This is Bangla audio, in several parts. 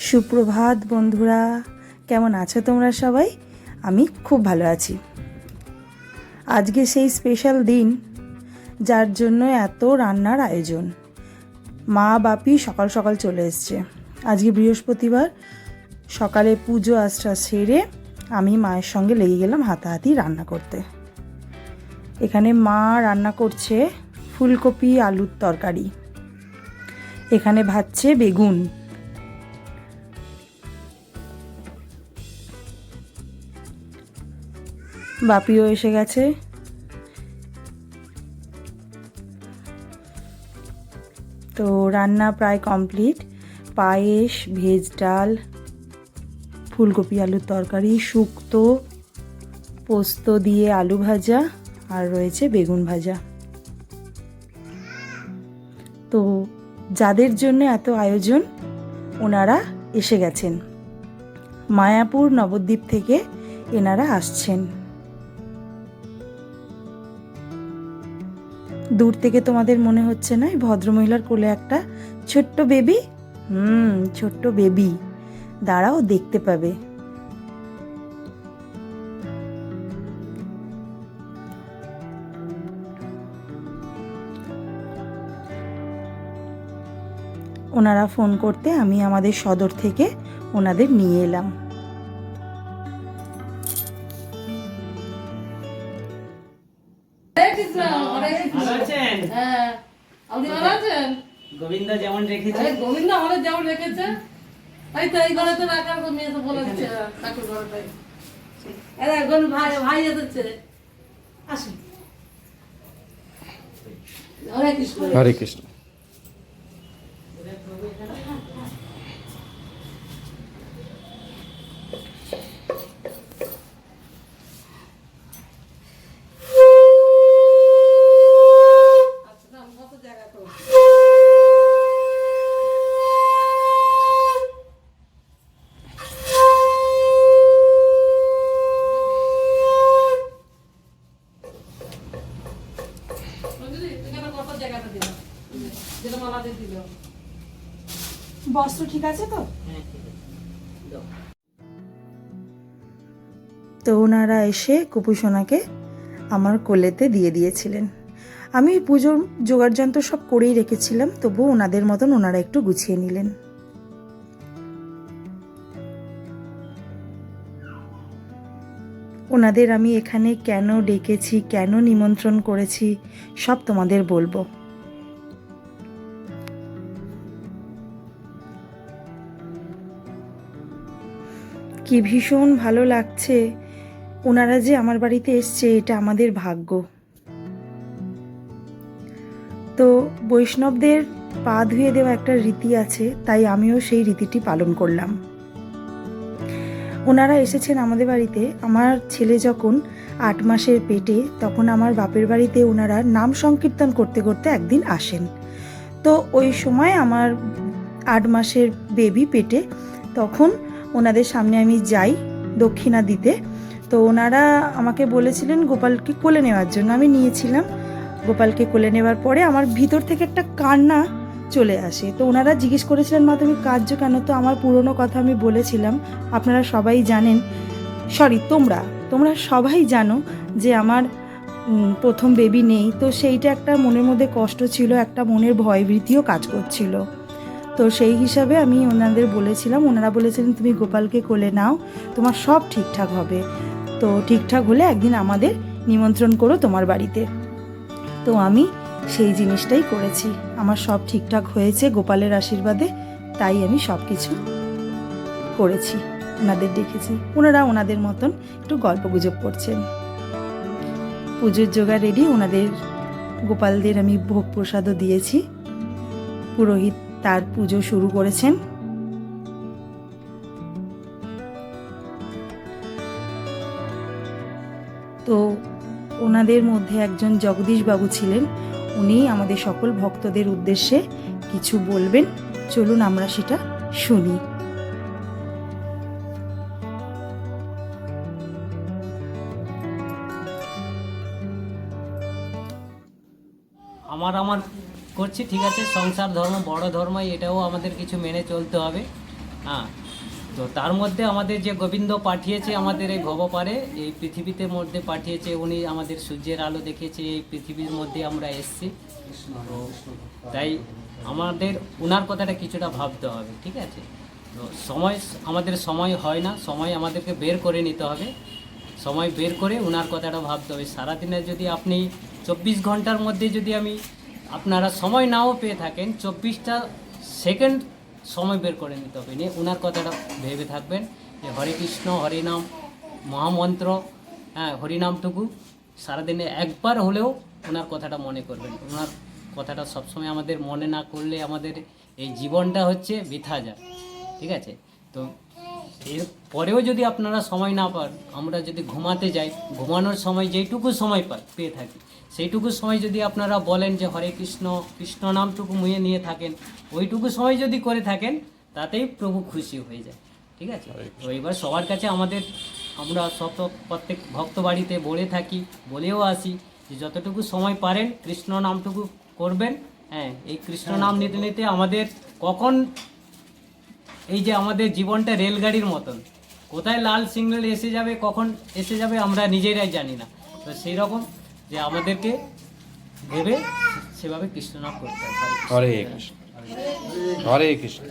সুপ্রভাত বন্ধুরা, কেমন আছো তোমরা সবাই? আমি খুব ভালো আছি। আজকে সেই স্পেশাল দিন যার জন্য এত রান্নার আয়োজন। মা বাপি সকাল সকাল চলে এসছে। আজকে বৃহস্পতিবার, সকালে পুজো আশ্রা সেরে আমি মায়ের সঙ্গে লেগে গেলাম হাতাহাতি রান্না করতে। এখানে মা রান্না করছে ফুলকপি আলুর তরকারি। এখানে ভাজছে বেগুন। বাপিও এসে গেছে। তো রান্না প্রায় কমপ্লিট। পায়েস, ভেজ ডাল, ফুলকপি আলুর তরকারি, শুক্তো, পোস্ত দিয়ে আলু ভাজা, আর রয়েছে বেগুন ভাজা। তো যাদের জন্য এত আয়োজন, ওনারা এসে গেছেন। মায়াপুর নবদ্বীপ থেকে এনারা আসছেন। দূর থেকে তোমাদের মনে হচ্ছে না এই ভদ্রমহিলার কোলে একটা ছোট্ট বেবি? হুম, ছোট্ট বেবি। দাঁড়াও, দেখতে পাবে। ওনারা ফোন করতে আমি আমাদের সদর থেকে ওনাদের নিয়ে এলাম। কৃষ্ণ। ভালো আছেন হ্যাঁ, আপনি ভালো আছেন? গোবিন্দ যেমন রেখেছে আরে গোবিন্দ আমাদের যেমন রেখেছে, তাই তো এই ঘরে তো রাখার তো মেয়ে তো বলেছে, ঠাকুর ঘরটাই। এখন ভাই ভাই এসেছে। আসুন। হরে কৃষ্ণ। হরে কৃষ্ণ বস্ত্র ঠিক আছে তো? হ্যাঁ। তো ওনারা এসে কুপুসোনাকে আমার কোলেতে দিয়ে দিয়েছিলেন। আমি পুজোর জোগাড় যন্ত্র সব করেই রেখেছিলাম তবু ওনাদের মতন ওনারা একটু গুছিয়ে নিলেন। ওনাদের আমি এখানে কেন ডেকেছি কেন নিমন্ত্রণ করেছি সব তোমাদের বলব। কি ভীষণ ভালো লাগছে। ওনারা যে আমার বাড়িতে এসছে, এটা আমাদের ভাগ্য। তো বৈষ্ণবদের পা ধুয়ে দেওয়া একটা রীতি আছে, তাই আমিও সেই রীতিটি পালন করলাম। ওনারা এসেছেন আমাদের বাড়িতে। আমার ছেলে যখন আট মাসের পেটে, তখন আমার বাপের বাড়িতে ওনারা নাম সংকীর্তন করতে করতে একদিন আসেন। তো ওই সময় আমার আট মাসের বেবি পেটে, তখন ওনাদের সামনে আমি যাই দক্ষিণা দিতে। তো ওনারা আমাকে বলেছিলেন গোপালকে কোলে নেওয়ার জন্য। আমি নিয়েছিলাম গোপালকে কোলে নেওয়ার পরে আমার ভিতর থেকে একটা কান্না চলে আসে। তো ওনারা জিজ্ঞেস করেছিলেন, মা, তুমি কাঁদছো কেন? তো আমার পুরনো কথা আমি বলেছিলাম। আপনারা সবাই জানেন, সরি, তোমরা তোমরা সবাই জানো যে আমার প্রথম বেবি নেই। তো সেইটা একটা মনের মধ্যে কষ্ট ছিল, একটা মনের ভয়ভীতিও কাজ করছিল। তো সেই হিসাবে আমি ওনাদের বলেছিলাম, ওনারা বলেছিলেন, তুমি গোপালকে কোলে নাও, তোমার সব ঠিকঠাক হবে। তো ঠিকঠাক হলে একদিন আমাদের নিমন্ত্রণ করো তোমার বাড়িতে। তো আমি সেই জিনিসটাই করেছি। আমার সব ঠিকঠাক হয়েছে, গোপালের আশীর্বাদে তাই আমি সব কিছু করেছি, ওনাদের দেখেছি। ওনারা ওনাদের মতন একটু গল্প গুজব করছেন। পুজোর জোগাড় রেডি ওনাদের, গোপালদের আমি ভোগ প্রসাদও দিয়েছি। পুরোহিত তার পুজো শুরু করেছেন। তো ওনাদের মধ্যে একজন জগদীশ বাবু ছিলেন উনি আমাদের সকল ভক্তদের উদ্দেশ্যে কিছু বলবেন। চলুন আমরা সেটা শুনি। আমার আমার করছি, ঠিক আছে? সংসার ধর্ম, বড় ধর্ম এটাও আমাদের কিছু মেনে চলতে হবে। হ্যাঁ তো তার মধ্যে আমাদের যে গোবিন্দ পাঠিয়েছে আমাদের এই ভবপারে এই পৃথিবীতে মধ্যে পাঠিয়েছে উনি আমাদের সূর্যের আলো দেখিয়েছে, এই পৃথিবীর মধ্যে আমরা এসেছি। তাই আমাদের ওনার কথাটা কিছুটা ভাবতে হবে, ঠিক আছে? তো সময়, আমাদের সময় হয় না, সময় আমাদেরকে বের করে নিতে হবে। সময় বের করে ওনার কথাটা ভাবতে হবে। সারাদিনে যদি আপনি চব্বিশ ঘণ্টার মধ্যে যদি আমি আপনারা সময় নাও পেয়ে থাকেন, চব্বিশটা সেকেন্ড সময় বের করে নিতে হবে। নিয়ে ওনার কথাটা ভেবে থাকবেন যে, হরে কৃষ্ণ হরিনাম মহামন্ত্র হ্যাঁ হরিনামটুকু সারাদিনে একবার হলেও ওনার কথাটা মনে করবেন। ওনার কথাটা সবসময় আমাদের মনে না করলে আমাদের এই জীবনটা হচ্ছে বৃথা যায়। ঠিক আছে? তো এর পরেও যদি আপনারা সময় না পান, আমরা যদি ঘুমাতে যাই, ঘুমানোর সময় যেইটুকু সময় পাই, পেয়ে থাকি। সেইটুকু সময় যদি আপনারা বলেন যে হরে কৃষ্ণ কৃষ্ণ নামটুকু মুয়ে নিয়ে থাকেন ওইটুকু সময় যদি করে থাকেন তাতেই প্রভু খুশি হয়ে যায়। ঠিক আছে? তো এবার সবার কাছে আমাদের আমরা সব প্রত্যেক ভক্ত বাড়িতে বলে থাকি বলেও আসি যে যতটুকু সময় পারেন কৃষ্ণ নামটুকু করবেন। হ্যাঁ এই কৃষ্ণ নাম নিতে নিতে আমাদের কখন এই যে আমাদের জীবনটা রেলগাড়ির মতন কোথায় লাল সিগন্যাল এসে যাবে কখন এসে যাবে আমরা নিজেরাই জানি না। তো সেই রকম যে আমাদেরকে ভেবে সেভাবে কৃষ্ণনাম করতে হবে কৃষ্ণ হরে কৃষ্ণ হরে কৃষ্ণ।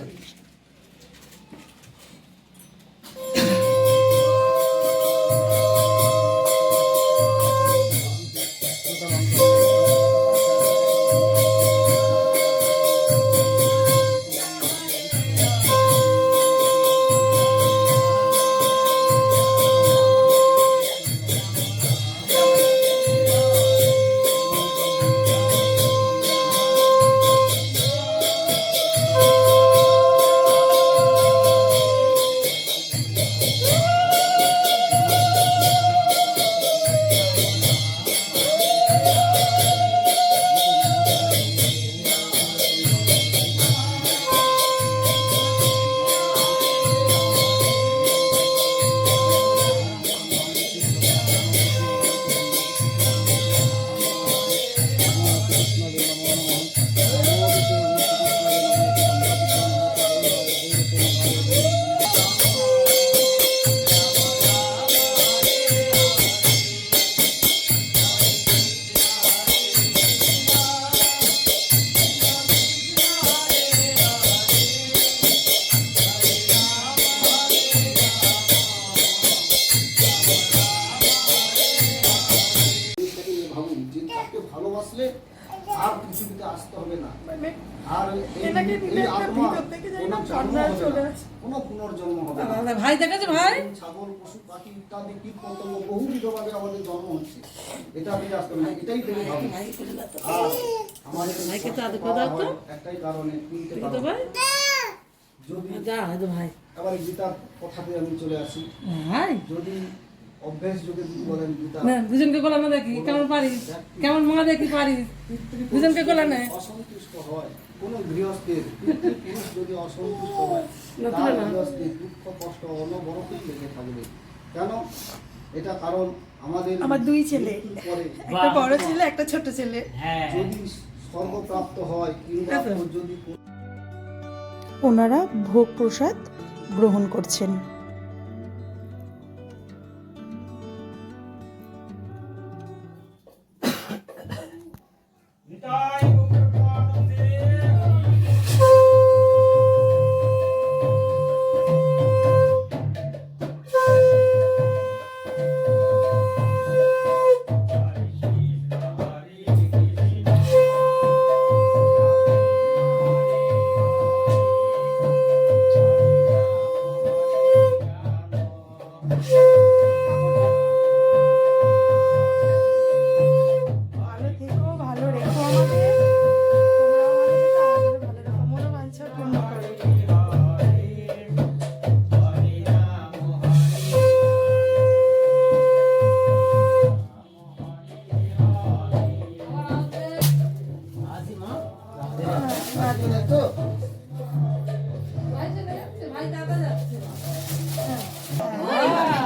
পৃথিবীতে আসতে হবে না। আর এই- এই আত্মা কোনো পুনর্জন্ম হবে না। ভাই দেখেছে ভাই। ছাগল পশু পাখি ইত্যাদি কীট পতঙ্গ বহুবিধভাবে আমাদের জন্ম হচ্ছে। এটা থেকে আসতে হবে না এটাই থেকে ভাবুন। আর আমাদের একটাই কারণে তিনটে কারণ। ভাই। যদি যা হয়তো ভাই। আবার গীতার কথাতে আমি চলে আসি। যদি না দুজনকে গোলা না দেখি কেমন পারিস? কেমন মা দেখি পারিস? দুজনকে গোলা নে। অসন্তুষ্ট হয় কোন গৃহস্থের পুরুষ যদি অসন্তুষ্ট হয় না, তার তুলে দুঃখ কষ্ট অনবরতই লেগে থাকবে। কেন? এটা কারণ আমাদের আমার দুই ছেলে। একটা বড় ছেলে একটা ছোট ছেলে। হ্যাঁ। যদি স্বর্গপ্রাপ্ত হয় কিংবা আচ্ছা। যদি ওনারা ভোগ প্রসাদ গ্রহণ করছেন।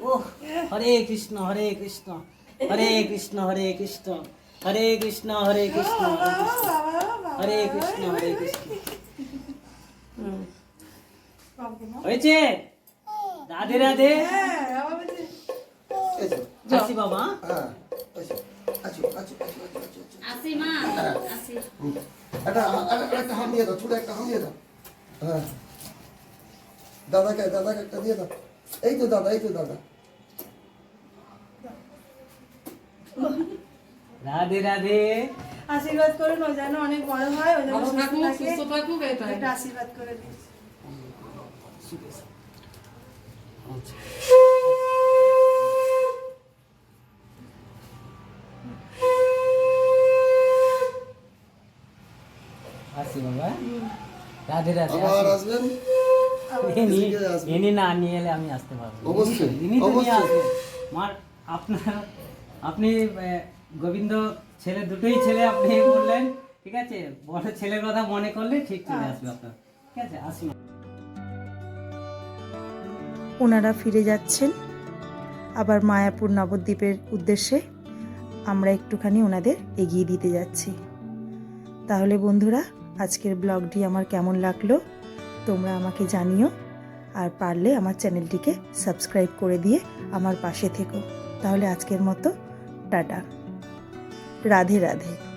ও হরে কৃষ্ণ হরে কৃষ্ণ হরে কৃষ্ণ হরে কৃষ্ণ হরে কৃষ্ণ হরে কৃষ্ণ হরে কৃষ্ণ হরে কৃষ্ণ। হয়েছে? রাধে রাধে। এই যে, আসি বাবা। হ্যাঁ। আসি মা আসি। একটা একটা- একটা হাম দিয়ে দাও ছোট একটা হাম দিয়ে দাও। হ্যাঁ। দাদাকে দাদাকে একটা দিয়ে দাও। এই তো দাদা এই তো দাদা। রাধে রাধে। আশীর্বাদ করুন ও যেন অনেক বড় হয় ও যেন সুস্থ থাকুক একটা আশীর্বাদ করে দিন আসি বাবা। রাধে রাধে আবার আসবেন? ইনি এদিকে আসবেন। ইনি না নিয়ে এলে আমি আসতে পারব। অবশ্যই, ইনি তো নিয়ে আসবেন। মার আপনার আপনি গোবিন্দ ছেলে দুটোই ছেলে আপনি বললেন ঠিক আছে? বড় ছেলের কথা মনে করলে ঠিক চলে আসবে আপনার। ঠিক আছে আসি মা। ওনারা ফিরে যাচ্ছেন। আবার মায়াপুর নবদ্বীপের উদ্দেশ্যে আমরা একটুখানি ওনাদের এগিয়ে দিতে যাচ্ছি। তাহলে বন্ধুরা আজকের ব্লগটি আমার কেমন লাগল তোমরা আমাকে জানিও। আর পারলে আমার চ্যানেলটিকে সাবস্ক্রাইব করে দিয়ে আমার পাশে থেকো। তাহলে আজকের মতো টাটা। রাধে রাধে।